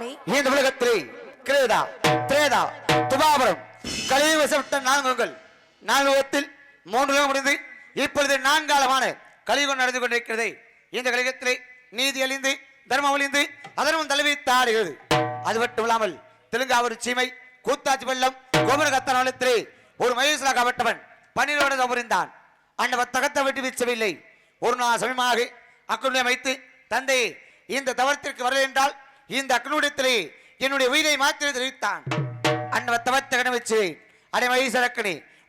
சுவாமி. இந்த உலகத்திலே கிரேதா திரேதா துபாபரம் கலியுகத்தை நான்குங்கள் நான்குகத்தில் மூன்று யுகம் முடிந்து இப்பொழுது நான்காலமான கலியுகம் நடந்து கொண்டிருக்கிறது. இந்த கலியுகத்திலே நீதி அழிந்து தர்மம் அழிந்து அதர்மம் தலைவி தாடுகிறது. அது மட்டும் இல்லாமல் தெலுங்காவூர் சீமை கூத்தாச்சி வெள்ளம் கோபுரகத்தனத்திலே ஒரு மகேஸ்வரா கவட்டவன் பன்னிரோடு புரிந்தான் அந்த தகத்தை விட்டு வீச்சவில்லை. ஒரு நாள் சமயமாக அக்குள்ளே வைத்து தந்தை இந்த தவறத்திற்கு வரலை என்றால் இந்த அக்னுடத்திலே என்னுடைய உயிரை மாத்திரை தெரிவித்தான் அன்னவ தவத்தை கண வச்சு அடை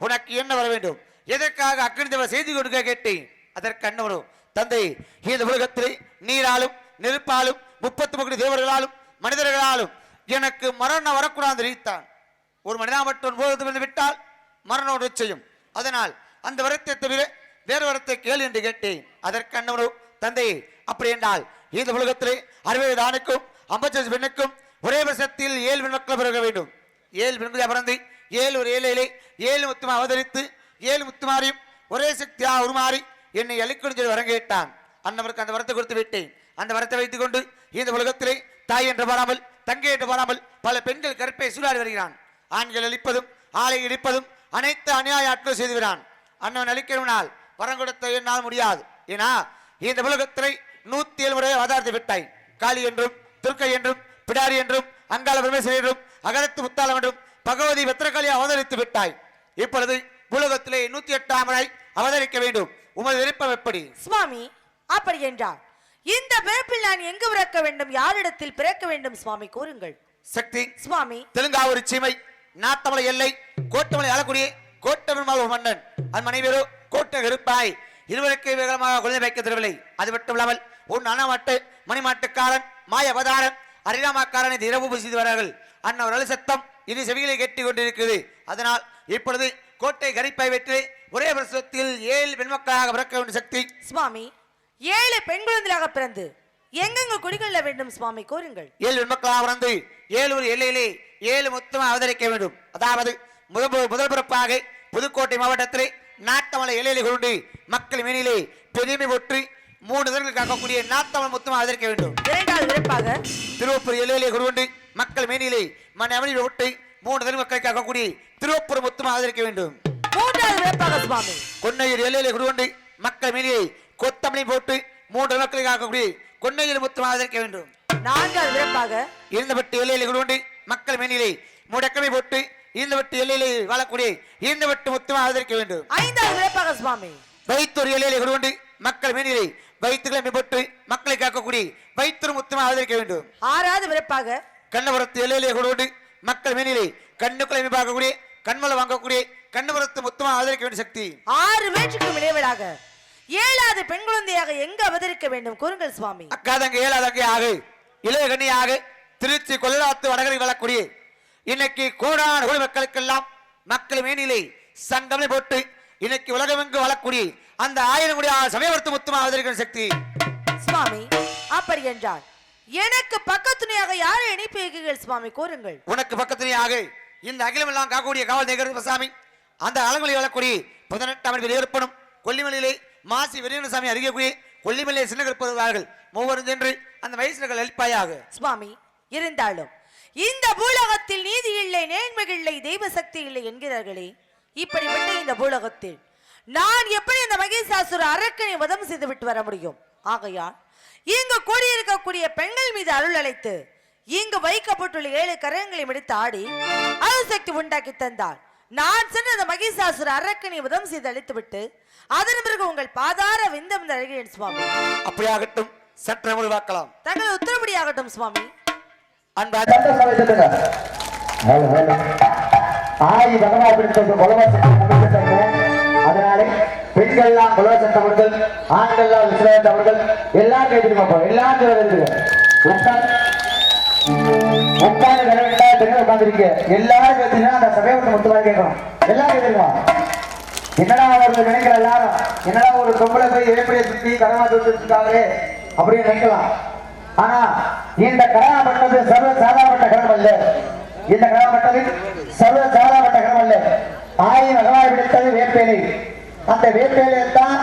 உனக்கு என்ன வர வேண்டும்? எதற்காக அக்னி செய்தி கொடுக்க கேட்டேன்? அதற்கு அண்ணவரும் தந்தை இந்த உலகத்திலே நீராலும் நெருப்பாலும் முப்பத்து முப்பது தேவர்களாலும் மனிதர்களாலும் எனக்கு மரணம் வரக்கூடாது தெரிவித்தான். ஒரு மனிதா மட்டும் போது வந்து விட்டால் மரணம் நிச்சயம் அதனால் அந்த வரத்தை தவிர வேறு வரத்தை கேள் என்று கேட்டேன். அதற்கு அண்ணவரும் தந்தை அப்படி என்றால் இந்த உலகத்திலே அறுபது ஆணுக்கும் ஐம்பத்தஞ்சு பெண்ணுக்கும் ஒரே வருஷத்தில் ஏழு பெண்மக்கள் பிறக்க வேண்டும். ஏழு பெண்களை பிறந்து ஏழு ஒரு ஏழையிலே ஏழு முத்துமா அவதரித்து ஏழு முத்துமாரியும் ஒரே சக்தியாக உருமாறி என்னை அழிக்கணும் சொல்லி வரம் கேட்டான். அண்ணவருக்கு அந்த வரத்தை கொடுத்து விட்டேன். அந்த வரத்தை வைத்துக் கொண்டு இந்த உலகத்திலே தாய் என்று பாராமல் தங்கை என்று பாராமல் பல பெண்கள் கருப்பை சூடாடி வருகிறான். ஆண்கள் அழிப்பதும் ஆலை இடிப்பதும் அனைத்து அநியாய ஆட்களும் செய்துவிடான் அண்ணன் அழிக்கணும்னால் வரம் கொடுத்த என்னால் முடியாது. ஏன்னா இந்த உலகத்திலே நூத்தி ஏழு முறை அவதாரத்தை விட்டாய். காளி என்றும் துர்க்கை என்றும் பிடாரி என்றும் அங்காள பிரமேஸ்வரி என்றும் அகரத்து முத்தாளம் என்றும் பகவதி வெத்திரகாளி அவதரித்து விட்டாய். இப்பொழுது உலகத்திலே நூத்தி எட்டாம் முறை அவதரிக்க வேண்டும். உமது விருப்பம் எப்படி? சுவாமி அப்படி என்றால் இந்த பிறப்பில் நான் எங்கு பிறக்க வேண்டும்? யாரிடத்தில் பிறக்க வேண்டும்? சுவாமி கூறுங்கள். சக்தி சுவாமி. தெலுங்காவூர் சீமை நாத்தமலை எல்லை கோட்டமலை ஆளக்கூடிய கோட்டமலை மன்னன். அது மனைவியரோ கோட்டை கருப்பாய் இருவருக்கு வேகமாக குழந்தை வைக்க தரவில்லை அது மட்டும் இல்லாமல் உன் அணமாட்டு மணிமாட்டுக்காரன் மாய அவதாரன் அரிராமாக்காரன் இது இரவு செய்து வரார்கள் அன்னவர்கள் சத்தம். இது செவிகளை கேட்டுக் கொண்டிருக்கிறது. அதனால் இப்பொழுது கோட்டை கரிப்பாய் வெற்றி ஒரே வருஷத்தில் ஏழு பெண்மக்களாக பிறக்க வேண்டிய சக்தி. சுவாமி ஏழு பெண் குழந்தைகளாக பிறந்து எங்கெங்கு குடிகொள்ள வேண்டும் சுவாமி? கூறுங்கள் ஏழு பெண்மக்களாக பிறந்து ஏழு ஒரு எல்லையிலே ஏழு மொத்தமாக அவதரிக்க வேண்டும். அதாவது முதல் முதல் பிறப்பாக புதுக்கோட்டை மாவட்டத்திலே நாட்டமலை எல்லையிலே கொண்டு மக்கள் மேனிலே பெருமை போற்றி மூணு இதழ்கள் காக்கக்கூடிய நாட்டமல் மொத்தமாக அவதரிக்க வேண்டும். இரண்டாவது பிறப்பாக திருவப்பூர் எல்லையிலே கொண்டு மக்கள் மேனிலே மன அமளி ஒட்டி மூணு இதழ் மக்களை காக்கக்கூடிய திருவப்பூர் மொத்தமாக அவதரிக்க வேண்டும். மூன்றாவது பிறப்பாக சுவாமி. கொன்னையூர் எல்லையிலே கொண்டு மக்கள் மேனிலே கொத்தமணி போட்டு மூன்று மக்களை காக்கக்கூடிய கொன்னையூர் மொத்தமாக அவதரிக்க வேண்டும். நான்காவது பிறப்பாக இருந்தவட்டு எல்லையிலே கொண்டு மக்கள் மேனிலே முடக்கமை போட்டு இருந்தவட்டு எல்லையிலே வாழக்கூடிய இருந்தவட்டு மொத்தமாக ஆதரிக்க வேண்டும். ஐந்தாவது பிறப்பாக சுவாமி. வைத்தூர் எல்லையிலே கொண்டு மக்கள் மேனிலே வைத்துக்களை போட்டு மக்களை காக்கக்கூடிய வைத்தூர் மொத்தமாக ஆதரிக்க வேண்டும். ஆறாவது பிறப்பாக கண்ணபுரத்து எல்லையிலே கொண்டு மக்கள் மேனிலே கண்ணுக்குள்ளை பார்க்கக்கூடிய கண்மலை வாங்கக்கூடிய கண்ணபுரத்து மொத்தமாக ஆதரிக்க வேண்டிய சக்தி. ஆறு மேற்றுக்கும் இளையவளாக ஏழாவது பெண் குழந்தையாக எங்கு அவதரிக்க வேண்டும்? கூறுங்கள் சுவாமி. அக்காதங்க ஏழாதங்க ஆகு இளைய கண்ணியாக திருச்சி கொல்லாத்து வடகரை வளக்கூடிய இன்னைக்கு கோடான கோடி மக்களுக்கெல்லாம் மக்கள் மேனிலே சங்கமே போட்டு இன்னைக்கு உலகமெங்கு வளக்கூடிய அந்த ஆயிரம் கோடி சமயவர்த்து முத்தமாக அவதரிக்கிற சக்தி. சுவாமி அப்படி என்றால் எனக்கு பக்கத்துணையாக யாரை இணைப்பீர்கள் சுவாமி கூறுங்கள். உனக்கு பக்கத்திலே ஆக இந்த அகிலம் எல்லாம் காக்கக்கூடிய காவல் நிகழ்வு சாமி. அந்த அலங்குலை வளக்கூடிய பதினெட்டாம் ஆண்டு வெளியிருப்பனும் கொல்லிமலையிலே மாசி வீரசாமி அருகே கொல்லிமலையை சின்ன கற்பவர்கள் மூவரும் சென்று அந்த வயசுகள் அளிப்பாயாக சுவாமி இருந்தாலும் இந்த பூலோகத்தில் நீதி இல்லை நேர்மை இல்லை தெய்வ சக்தி இல்லை என்கிறார்களே இப்படிப்பட்ட இந்த பூலோகத்தில் நான் எப்படி இந்த மகேசாசுர அரக்கனை வதம் செய்து விட்டு வர முடியும்? ஆகையால் இங்கு கூடியிருக்கக்கூடிய பெண்கள் மீது அருள் அழைத்து இங்கு வைக்கப்பட்டுள்ள ஏழு கரங்களை எடுத்து ஆடி அருள் சக்தி உண்டாக்கி தந்தார் நான் சென்று அந்த மகேசாசுர அரக்கனை வதம் செய்து அழித்து விட்டு அதன் பிறகு உங்கள் பாதார விந்தம் அழகிறேன் சுவாமி. அப்படியாகட்டும் சற்று முடிவாக்கலாம். தங்கள் உத்தரப்படியாகட்டும் சுவாமி. அன்பு சட்ட சபை சொல்லுங்க ஹலோ ஹலோ. ஆயி பகவான் அதனாலே பெண்கள்லாம் எல்லாம் சட்டவர்கள் ஆண்கள்லாம் விசிறவர்கள் எல்லாரும் கேட்டுருமா போ எல்லாரும் எழுதுங்க உட்கார்ந்து உட்கார்ந்து வேற ரெண்டாயிரம் பெண்கள் எல்லாரும் கேட்டீங்கன்னா அந்த சபையை விட்டு மொத்தமாக கேட்கணும். எல்லாரும் கேட்டுருமா என்னடா அவர்கள் நினைக்கிற எல்லாரும்? என்னடா ஒரு பொம்பளை போய் ஏற்படியை சுத்தி கடமா தூத்துக்காகவே அப்படின்னு நினைக்கலாம். ஆனா இந்த கடமைப்பட்டது சர்வ சாதாரண கடமை அல்ல. இந்த கடமைப்பட்டது சர்வ சாதாரண கடமை அல்ல. ஆயிரம் அகவாய் விடுத்தது வேப்பேலை. அந்த வேப்பேலையை தான்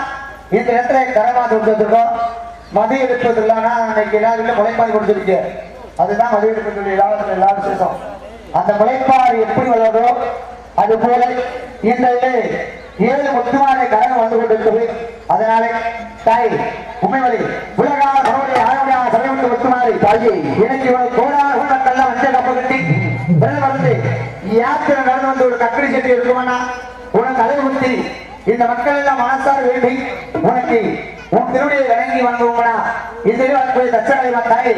இந்த இடத்துல கரமாந்து கொடுத்துருக்கோம். மது எடுப்பது இல்லைன்னா இன்னைக்கு எல்லாரும் முளைப்பாதி கொடுத்துருக்கு. அதுதான் மதிவெடுக்கக்கூடிய இலாபத்தில் எல்லாரும் சேர்த்தோம் அந்த முளைப்பாறு எப்படி வளர்றதோ அது போல இந்த ஏழு முக்கியமான கரகம் வந்து கொண்டிருக்கிறது அதனால தாய் உண்மைவழி உலகான மறுபடியும் ஆரோக்கியமான சமயத்து முத்துமாரி தாயை எனக்கு இவ்வளவு கோடான யாத்திரை நடந்து வந்து ஒரு கத்திரி செட்டி இருக்குமானா உனக்கு அழகு முத்தி இந்த மக்கள் எல்லாம் மனசார வேண்டி உனக்கு உன் திருவிடையை வணங்கி வணங்குவோம்னா இந்த வரக்கூடிய தச்சனை தாய்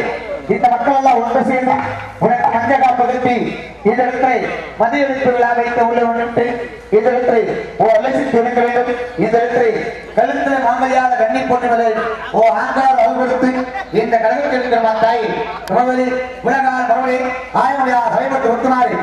இந்த மக்கள் எல்லாம் ஒன்று சேர்ந்து உனக்கு மஞ்ச பகுதி இதற்கு மதிய எழுத்து விழா வைத்து உள்ள வந்துட்டு இதற்கு இடத்தை ஓ அலசி திறக்க வேண்டும். இதற்கு கழுத்து மாமலியாத கண்ணி போட்டுவது ஓ ஆங்கார் அலுவலத்து இந்த கழகத்தில் இருக்கிற மாத்தாய் உணவலி உலகால் மறுபடி ஆயமுடியா சமீபத்து ஒத்துமாறி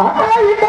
ஆமா, இந்த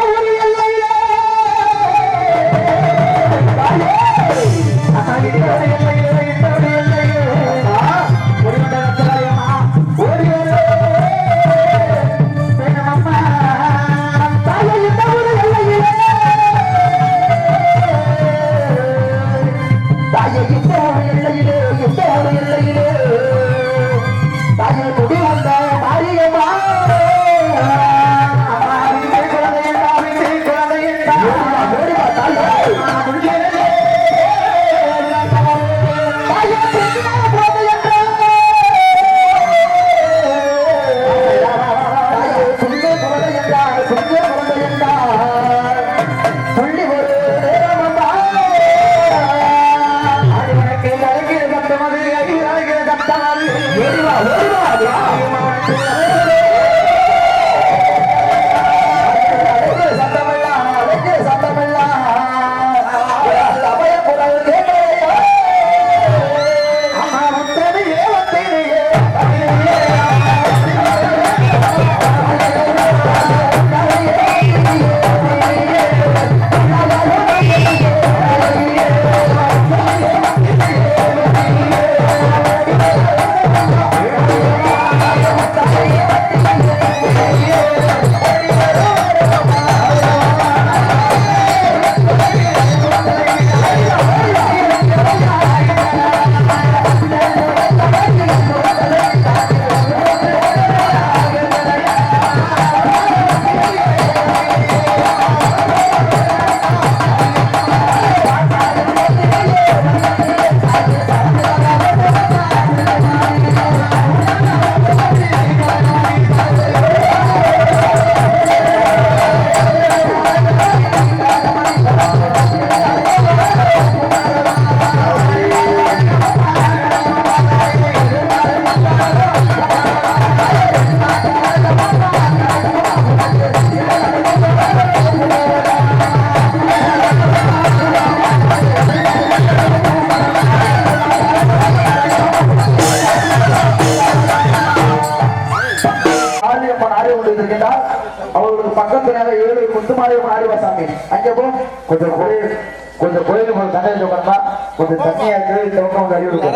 அங்கே போ. கொஞ்சம் கோயில் கொஞ்சம் கோயிலுக்கு ஒரு தண்ணி உட்காந்தா கொஞ்சம் தண்ணியா இருக்கு. இந்த பக்கம் வழி விடுங்க.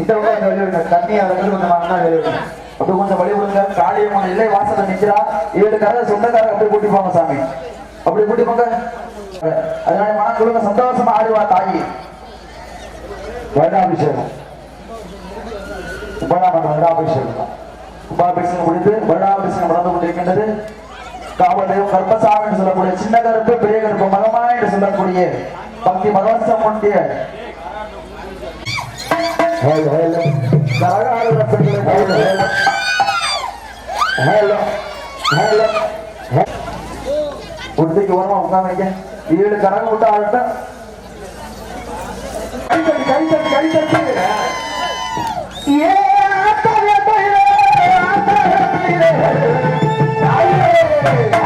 இந்த பக்கம் வழி விடுங்க. தண்ணியா வந்து கொஞ்சம் மண்ணா வழி விடுங்க. அப்படி கொஞ்சம் வழி விடுங்க காளியம்மன் இல்லை வாசல்ல நிக்கிறா. ஏழு கரை சொந்தக்காரங்க அப்படி கூட்டி போங்க சாமி. அப்படி கூட்டி போங்க. அதனால மனம் கொடுங்க சந்தோஷமா ஆடுவா தாயி. வருடாபிஷேகம் உபநாமன் வருடாபிஷேகம். உபாபிஷேகம் முடிந்து வருடாபிஷேகம் நடந்து கொண்டிருக்கின்றது. காவலையும் கர்ப்பசாமி என்று சொல்லக்கூடிய சின்ன கருப்பு பெரிய கருப்பு மகமா என்று சொல்லக்கூடிய பக்தி மகவசம் ஹே- உடுத்திக்கு ஓரமா உட்கார்ந்தீங்க ஏழு கரகம் விட்டு ஆகட்டும் கைத்தட்டு கைத்தட்டு கைத்தட்டு ஏ பைலே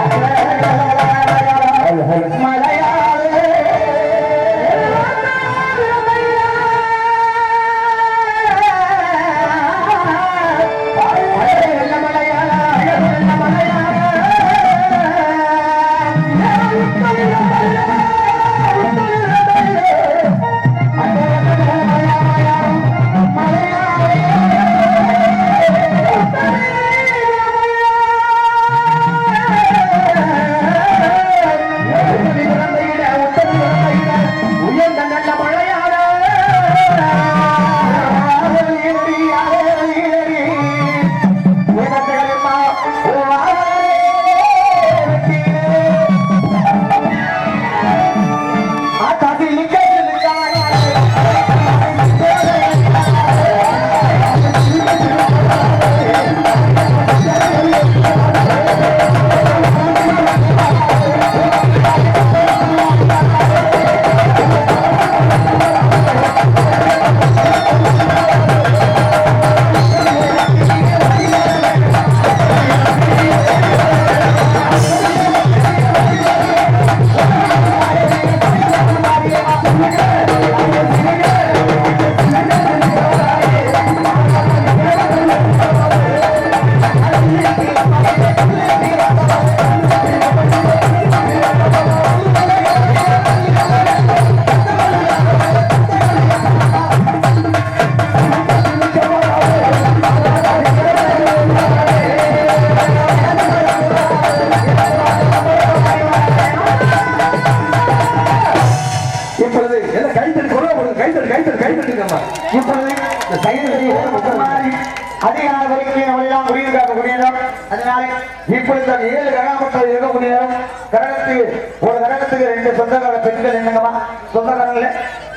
ரெண்டு சொந்தக்கார பெண்கள் என்னங்கம்மா? சொந்தக்காரங்கள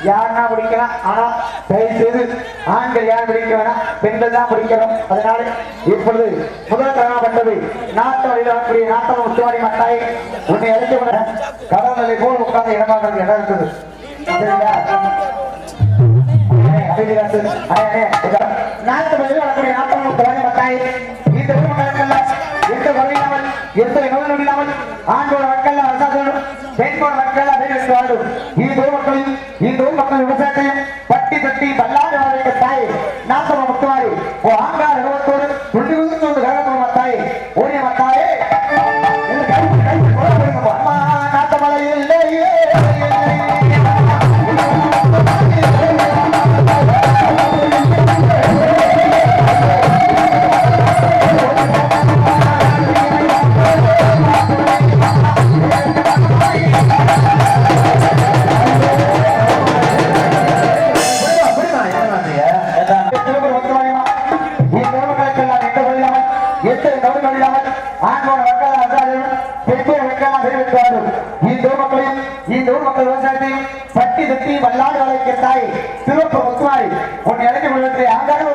யாருன்னா பிடிக்கலாம். ஆனா தயவு செய்து ஆண்கள் யார் பிடிக்க வேணாம்? பெண்கள் தான் பிடிக்கணும். அதனால இப்பொழுது முதல் கரகப்பட்டது நாட்டு வழியில் வரக்கூடிய நாட்டம் முத்துவாரி மட்டாய். உன்னை அழைத்து விட கடவுளை போல் உட்கார்ந்து இடமாக இடம் இருக்குது. நாட்டு வழியில் வரக்கூடிய நாட்டம் முத்துவாரி மட்டாய். இந்த எந்த வகையிலாமல் எந்த நிகழ்வு இல்லாமல் ஆண்களோட பட்டி தட்டி வல்லாடு வளைக்க தாய் சிறப்பு முத்துமாரி உன்னை அழைக்க முடிவதை ஆங்காரத்தோடு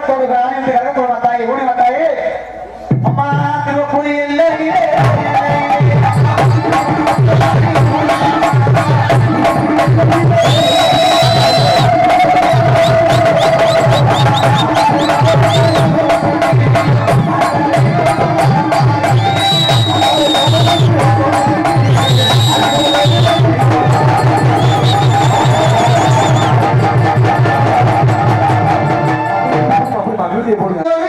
porque...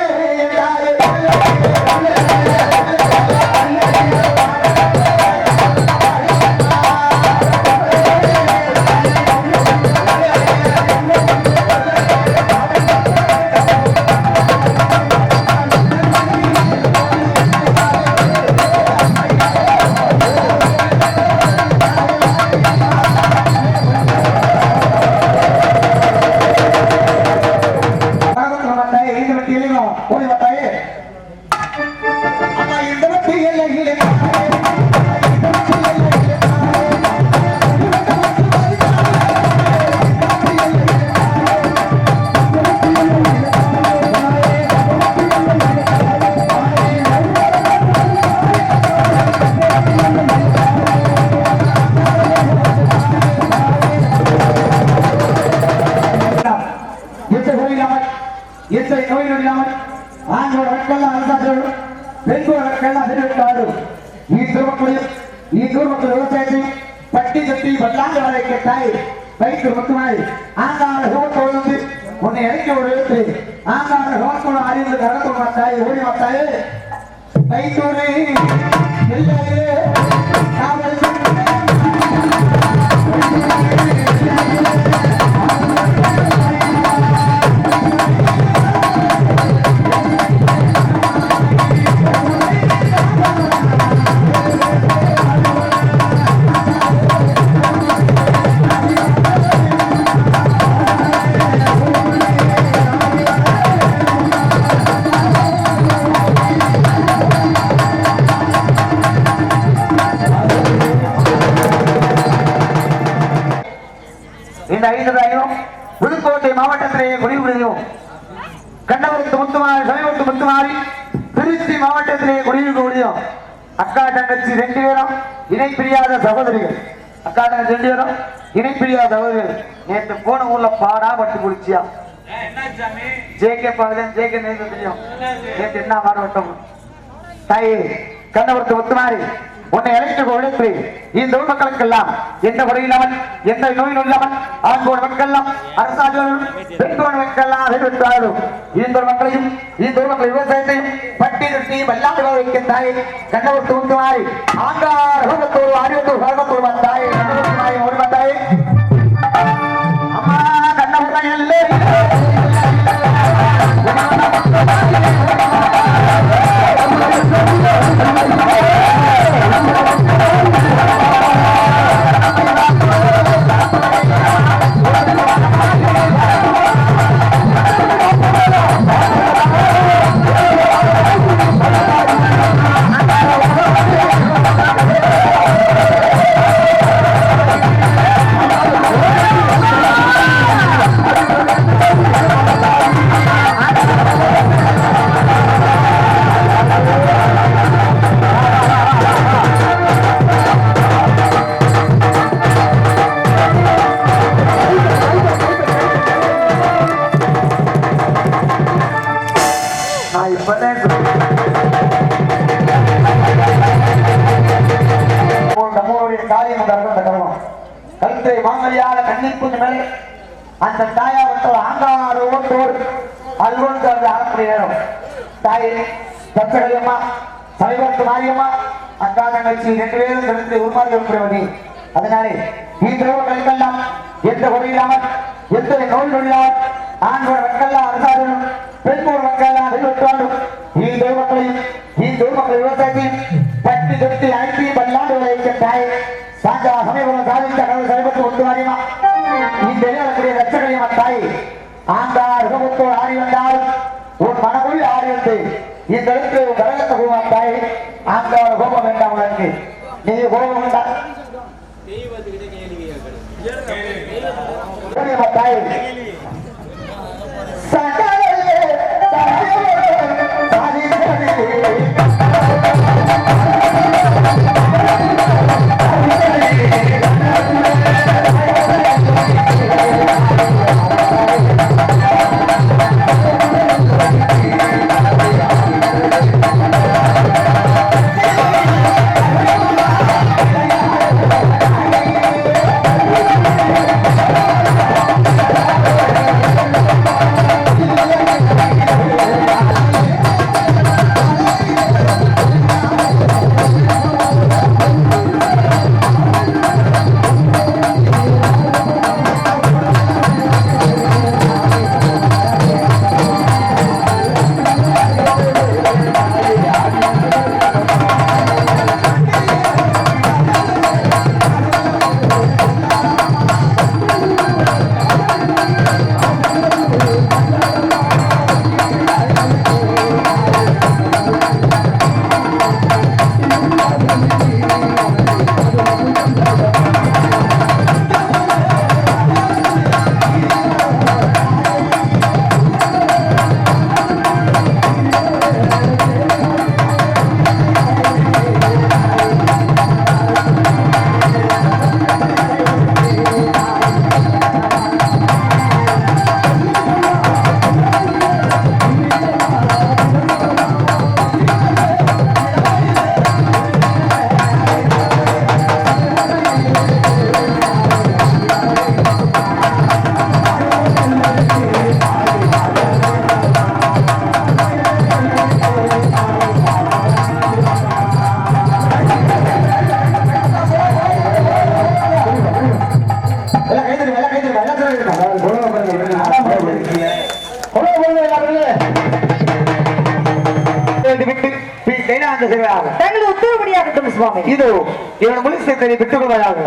உன்னை இறக்கி ஒரு எழுத்து ஆங்கார ஹோட்டோடு அறிந்து கரத்தோடு மாத்தாய் ஓடி மாத்தாயே கைத்தூரே தங்கச்சி ரெண்டு பேரும் இணை பிரியாத சகோதரிகள். அக்கா தங்கச்சி ரெண்டு பேரும் இணை பிரியாத சகோதரிகள். நேற்று போன ஊர்ல பாடா பட்டு குடிச்சியா ஜேகே பாதன் ஜேகே நேற்று தெரியும். நேற்று என்ன பாட பாடுபட்டோம் தாயே கண்ணபுரத்து முத்துமாரி உன்னை அழைத்து கொடுத்து இந்த ஊர் மக்களுக்கெல்லாம் எந்த குறையில்லாமல் எந்த நோயில் உள்ளவன் ஆண்கோடு மக்கள்லாம் அரசாங்கம் பெண்கோடு மக்கள்லாம் அறிவித்தாலும் இந்த மக்களையும் இந்த ஊர் மக்கள் விவசாயத்தையும் பட்டி தொட்டி வல்லாண்டு வைக்க தாயே கண்ணபுரத்து முத்துமாரி ஆங்கார் ஹோகத்தோடு ஆரியத்தோடு ஹோகத்தோடு வந்தாயே கண்ணபுரத்து மாரி ஓடி வந்தாயே. அம்மா கண்ணபுரம் எல்லே தாயே தச்சகரியம்மா சமீபத்து மாரியம்மா அக்கா தங்கச்சி ரெண்டு பேரும் கழுத்தை உருமாறி இருக்கிறவனி அதனாலே இந்த ரோகங்களுக்கெல்லாம் எந்த குறையில்லாமல் எந்த நோய் நொழியால் ஆண்கள் மக்கள்லாம் அரசாங்கம் பெண்கள் மக்கள்லாம் அறிவித்தாலும் விவசாயத்தையும் பட்டி தொட்டி பல்லாண்டு விளைவிக்க தாய் சாந்தா சமயபுரம் சாதித்த கடவுள் சமீபத்து ஒன்று இந்த தாய் வந்தால் உன் உன் கரகத்தை கோபம் தாய் கோபம் வேண்டாம் உனக்கு. நீ கோபம் வேண்டாம் கைலாந்த